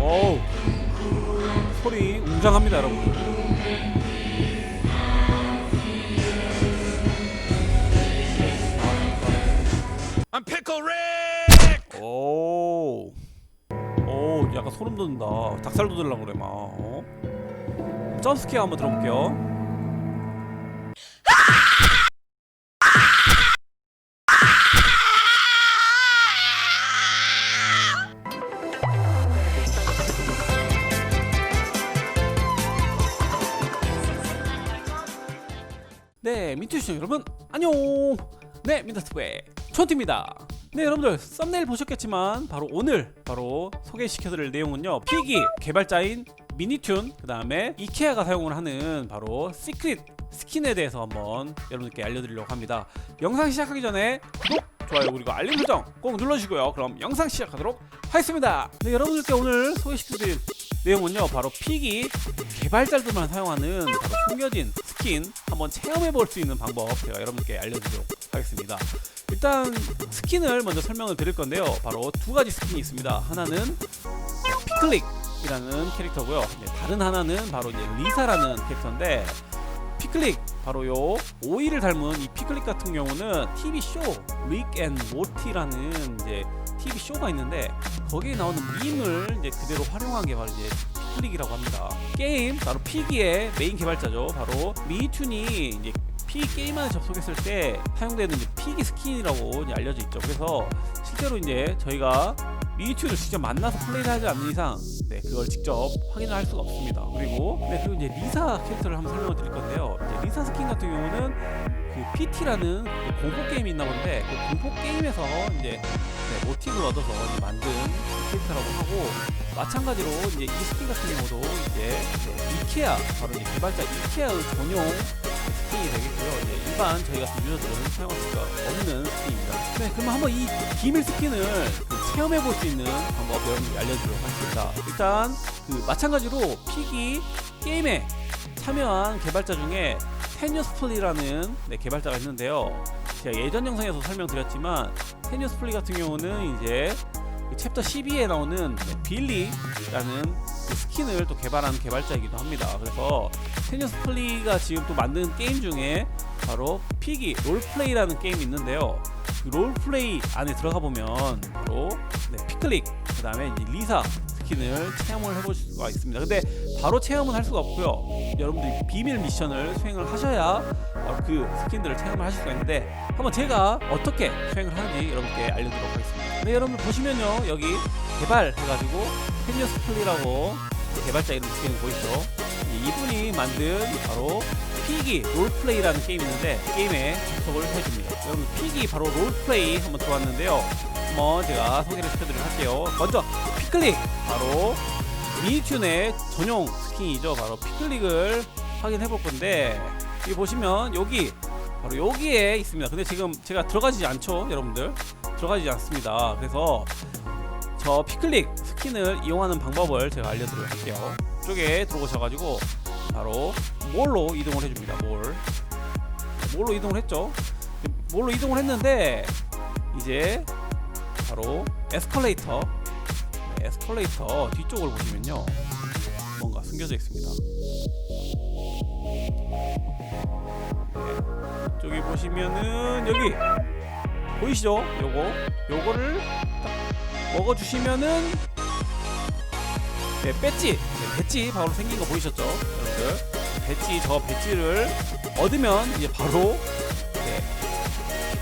어우 소리 웅장합니다 여러분 I'm Pickle Rick! 오, 오, 약간 소름 돋는다. 닭살 돋으려고 그래 막. 어? 점스케어 한번 들어볼게요. 네, 민트 시청 여러분 안녕. 네, 민트스의 촌티입니다. 네, 여러분들 썸네일 보셨겠지만 바로 오늘 바로 소개시켜드릴 내용은요. 피기 개발자인 미니튠 그 다음에 이케아가 사용을 하는 바로 시크릿 스킨에 대해서 한번 여러분들께 알려드리려고 합니다. 영상 시작하기 전에 구독, 좋아요 그리고 알림 설정 꼭 눌러주시고요. 그럼 영상 시작하도록 하겠습니다. 네, 여러분들께 오늘 소개시켜드릴 내용은요 바로 피기 개발자들만 사용하는 바로 숨겨진 스킨 한번 체험해 볼 수 있는 방법 제가 여러분께 알려드리도록 하겠습니다. 일단 스킨을 먼저 설명을 드릴 건데요. 바로 두 가지 스킨이 있습니다. 하나는 피클릭이라는 캐릭터고요. 네, 다른 하나는 바로 이제 리사라는 캐릭터인데 피클릭 바로 요 오이를 닮은 이 피클릭 같은 경우는 TV 쇼 릭앤 모티라는 이제 TV 쇼가 있는데 거기에 나오는 밈을 이제 그대로 활용한 게 바로 이제 피클릭이라고 합니다. 게임 바로 피기의 메인 개발자죠. 바로 미니튠이 이제 피 게임만에 접속했을 때 사용되는 이제 피기 스킨이라고 이제 알려져 있죠. 그래서 실제로 이제 저희가 미니튠을 직접 만나서 플레이를 하지 않는 이상 네 그걸 직접 확인을 할 수가 없습니다. 그리고 네 그리고 이제 리사 캐릭터를 한번 설명을 드릴 건데요. 이제 리사 스킨 같은 경우는 그 PT라는 그 공포 게임이 있나 본데 그 공포 게임에서 이제 네, 모티브를 얻어서 이제 만든 그 캐릭터라고 하고 마찬가지로 이제 이 스킨 같은 경우도 이제 네, 이케아 바로 이제 개발자 이케아의 전용 스킨이 되겠고요. 이제 일반 저희 같은 유저들은 사용할 수가 없는 스킨입니다. 네, 그러면 한번 이 비밀 스킨을 그 체험해 볼 수 있는 방법 여러분들께 알려드리도록 하겠습니다. 일단 그 마찬가지로 피기 게임에 참여한 개발자 중에 테뉴스플리라는 네, 개발자가 있는데요. 제가 예전 영상에서 설명드렸지만 테뉴스플리 같은 경우는 이제 그 챕터 12에 나오는 네, 빌리라는 그 스킨을 또 개발한 개발자이기도 합니다. 그래서 테뉴스플리가 지금 또 만든 게임 중에 바로 피기 롤플레이라는 게임이 있는데요. 그 롤플레이 안에 들어가 보면 바로 네, 피클릭 그 다음에 리사 스킨을 체험을 해볼 수가 있습니다. 근데 바로 체험은 할 수가 없고요. 여러분들이 비밀 미션을 수행을 하셔야 바로 그 스킨들을 체험을 하실 수가 있는데 한번 제가 어떻게 수행을 하는지 여러분께 알려드리도록 하겠습니다. 네, 여러분 보시면요 여기 개발해가지고 펜니어스 플리라고 개발자 이름 거 보이시죠? 이- 이분이 만든 바로 피기 롤플레이라는 게임이 있는데 게임에 접속을 해줍니다. 여러분 피기 바로 롤플레이 한번 들어왔는데요. 한번 제가 소개를 시켜드리도록 할게요. 먼저 피클릭 바로 미니튠의 전용 스킨이죠. 바로 피클릭을 확인해 볼 건데 여기 보시면 여기 바로 여기에 있습니다. 근데 지금 제가 들어가지 않죠, 여러분들 들어가지 않습니다. 그래서 저 피클릭 스킨을 이용하는 방법을 제가 알려드리도록 할게요. 이쪽에 들어오셔가지고 바로 몰로 이동을 해줍니다. 몰 몰로 이동을 했죠. 몰로 이동을 했는데 이제 바로 에스컬레이터 네, 에스컬레이터 뒤쪽을 보시면요 뭔가 숨겨져 있습니다. 네, 저기 보시면은 여기 보이시죠? 요거 요거를 딱 먹어주시면은 네 배지 네, 배지 바로 생긴 거 보이셨죠? 여러분들 배지 저 배지를 얻으면 이제 바로 네,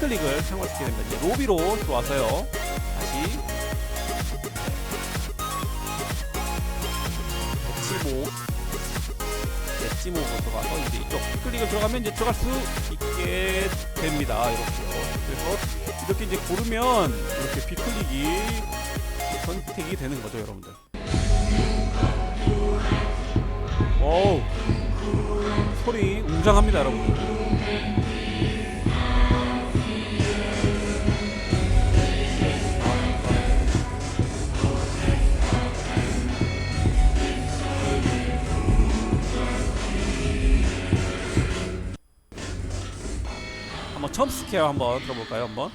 클릭을 사용하시게 됩니다. 이제 로비로 들어와서요. 다시 배치모 배치모로 들어가서 이제 이쪽 클릭을 들어가면 이제 들어갈 수 있게 됩니다. 이렇게요. 그래서 이렇게 이제 고르면 이렇게 비클릭이 선택이 되는 거죠, 여러분들. 어우 소리 웅장합니다, 여러분. 한번 첨 스퀘어 한번 들어볼까요, 한번?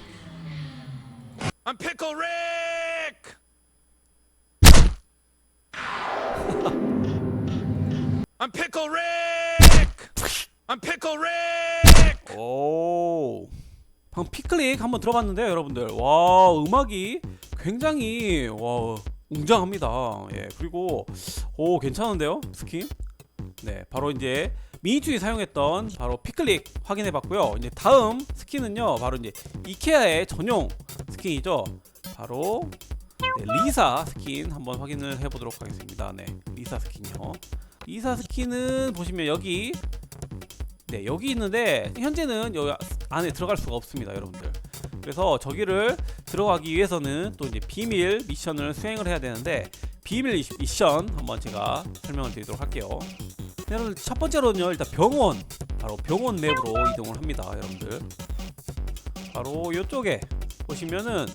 I'm Pickle Rick! I'm Pickle Rick. I'm Pickle Rick. 오. 방금 피클릭 한번 들어봤는데요, 여러분들. 와, 음악이 굉장히 와 웅장합니다. 예, 그리고 오 괜찮은데요, 스킨? 네, 바로 이제 미니투이 사용했던 바로 피클릭 확인해 봤고요. 이제 다음 스킨은요, 바로 이제 이케아의 전용 스킨이죠. 바로 네, 리사 스킨 한번 확인을 해 보도록 하겠습니다. 네, 리사 스킨이요. 리사 스킨은 보시면 여기 네 여기 있는데 현재는 여기 안에 들어갈 수가 없습니다 여러분들. 그래서 저기를 들어가기 위해서는 또 이제 비밀 미션을 수행을 해야 되는데 비밀 미- 미션 한번 제가 설명을 드리도록 할게요. 네, 여러분들 첫 번째로는요 일단 병원 바로 병원 맵으로 이동을 합니다 여러분들. 바로 이쪽에 보시면은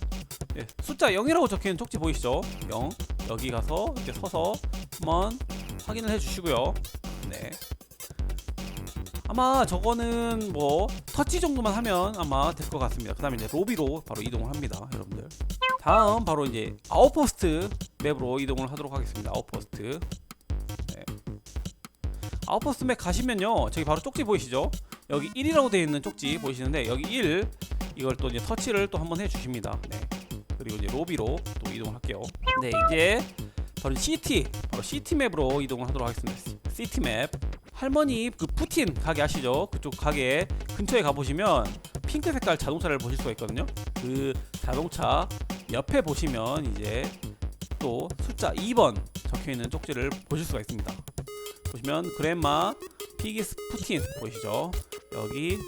네, 숫자 0이라고 적혀있는 쪽지 보이시죠? 0 여기 가서 이렇게 서서 한번 확인을 해 주시고요 네 아마 저거는 뭐 터치 정도만 하면 아마 될 것 같습니다. 그 다음에 이제 로비로 바로 이동을 합니다, 여러분들. 다음 바로 이제 아웃포스트 맵으로 이동을 하도록 하겠습니다. 아웃포스트. 네. 아웃포스트 맵 가시면요, 저기 바로 쪽지 보이시죠? 여기 1이라고 되어 있는 쪽지 보이시는데 여기 1 이걸 또 이제 터치를 또 한번 해주십니다. 네. 그리고 이제 로비로 또 이동을 할게요. 네, 이제 바로 CT 바로 CT 맵으로 이동을 하도록 하겠습니다. CT 맵. 할머니 그 푸틴 가게 아시죠? 그쪽 가게 근처에 가보시면 핑크 색깔 자동차를 보실 수가 있거든요. 그 자동차 옆에 보시면 이제 또 숫자 2번 적혀 있는 쪽지를 보실 수가 있습니다. 보시면 그랜마 피기스 푸틴 보이시죠? 여기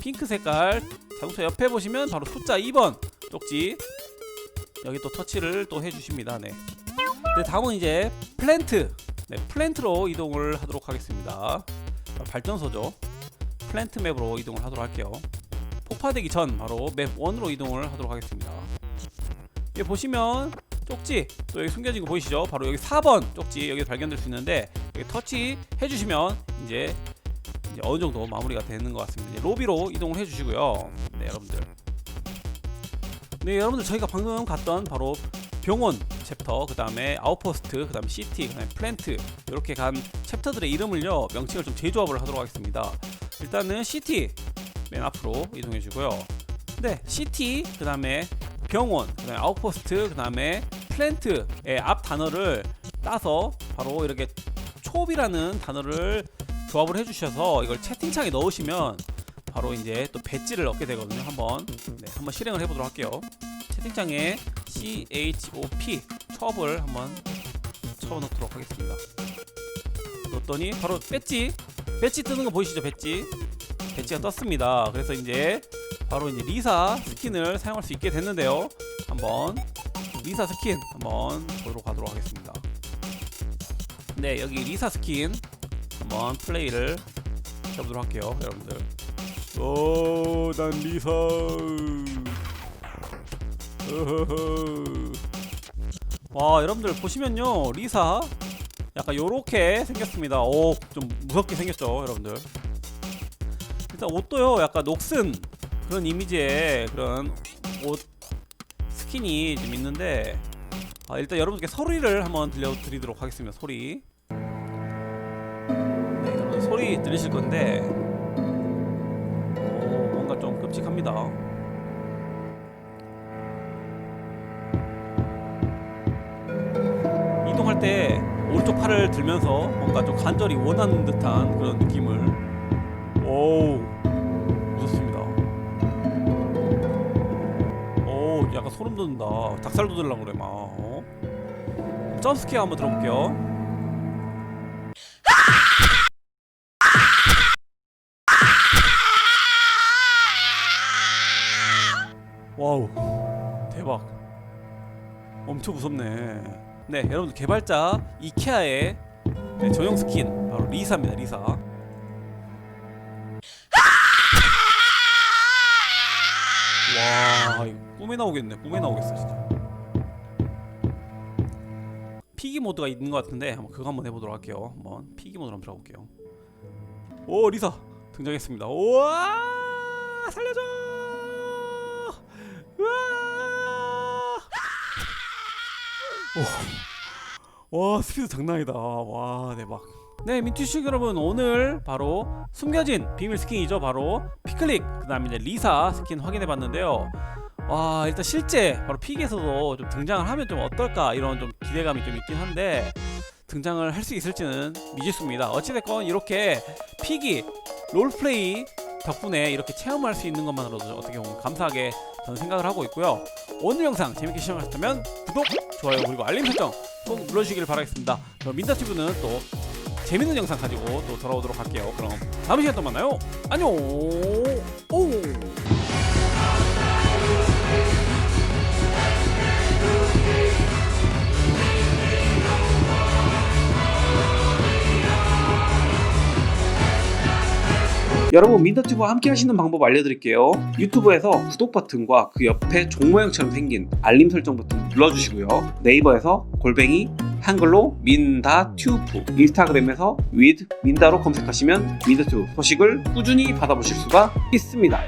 핑크 색깔 자동차 옆에 보시면 바로 숫자 2번 쪽지 여기 또 터치를 또 해주십니다. 네. 네 다음은 이제 플랜트 네, 플랜트로 이동을 하도록 하겠습니다. 발전소죠. 플랜트 맵으로 이동을 하도록 할게요. 폭파되기 전 바로 맵 1으로 이동을 하도록 하겠습니다. 여기 보시면 쪽지 또 여기 숨겨진 거 보이시죠? 바로 여기 4번 쪽지 여기 발견될 수 있는데 여기 터치 해주시면 이제, 이제 어느 정도 마무리가 되는 것 같습니다. 로비로 이동을 해주시고요. 네, 여러분들. 네, 여러분들 저희가 방금 갔던 바로 병원 챕터, 그 다음에 아웃포스트, 그 다음에 시티, 그 다음에 플랜트 이렇게 간 챕터들의 이름을요 명칭을 좀 재조합을 하도록 하겠습니다. 일단은 시티 맨 앞으로 이동해 주고요. 네, 시티, 그 다음에 병원, 그 다음에 아웃포스트, 그 다음에 플랜트의 앞 단어를 따서 바로 이렇게 촉이라는 단어를 조합을 해주셔서 이걸 채팅창에 넣으시면 바로 이제 또 배지를 얻게 되거든요. 한번 네, 한번 실행을 해보도록 할게요. 채팅창에 CHOP 첩을 한번 쳐놓도록 하겠습니다. 넣었더니 바로 배지 배지 뜨는 거 보이시죠? 배지 배지가 떴습니다. 그래서 이제 바로 이제 리사 스킨을 사용할 수 있게 됐는데요. 한번 리사 스킨 한번 보도록 하도록 하겠습니다. 네 여기 리사 스킨 한번 플레이를 해보도록 할게요, 여러분들. 오, 난 리사. 와 여러분들 보시면요 리사 약간 요렇게 생겼습니다. 오 좀 무섭게 생겼죠 여러분들. 일단 옷도요 약간 녹슨 그런 이미지의 그런 옷 스킨이 좀 있는데 아, 일단 여러분께 소리를 한번 들려드리도록 하겠습니다 소리. 네 여러분 소리 들리실 건데 오 뭔가 좀 끔찍합니다 이동할 때 오른쪽 팔을 들면서 뭔가 좀 간절히 원하는 듯한 그런 느낌을 오 무섭습니다. 오 약간 소름 돋는다. 닭살 돋으려고 그래 막. 어? 점스케어 한번 들어볼게요. 와우 대박 엄청 무섭네 네 여러분들 개발자 이케아의 네, 전용 스킨 바로 리사입니다 리사. 와 이거 꿈에 나오겠네 꿈에 나오겠어 진짜. 피기 모드가 있는 것 같은데 한번 그거 한번 해보도록 할게요. 한번 피기 모드로 한번 들어볼게요. 오 리사! 등장했습니다. 우와! 살려줘 우와 오. 와 스피드 장난 아니다 와 대박 네, 민투식 여러분 오늘 바로 숨겨진 비밀 스킨이죠. 바로 피클릭 그 다음에 이제 리사 스킨 확인해 봤는데요. 와 일단 실제 바로 픽에서도 좀 등장을 하면 좀 어떨까 이런 좀 기대감이 좀 있긴 한데 등장을 할 수 있을지는 미지수입니다. 어찌됐건 이렇게 픽이 롤플레이 덕분에 이렇게 체험할 수 있는 것만으로도 어떻게 보면 감사하게 저는 생각을 하고 있고요. 오늘 영상 재밌게 시청하셨다면 구독, 좋아요 그리고 알림 설정 꼭 눌러주시길 바라겠습니다. 그럼 민다튜브는 또 재밌는 영상 가지고 또 돌아오도록 할게요. 그럼 다음 시간에 또 만나요. 안녕. 여러분 민더튜브와 함께 하시는 방법 알려드릴게요. 유튜브에서 구독 버튼과 그 옆에 종 모양처럼 생긴 알림 설정 버튼 눌러주시고요. 네이버에서 골뱅이 한글로 민다튜브 인스타그램에서 with 민다로 검색하시면 민더튜브 소식을 꾸준히 받아보실 수가 있습니다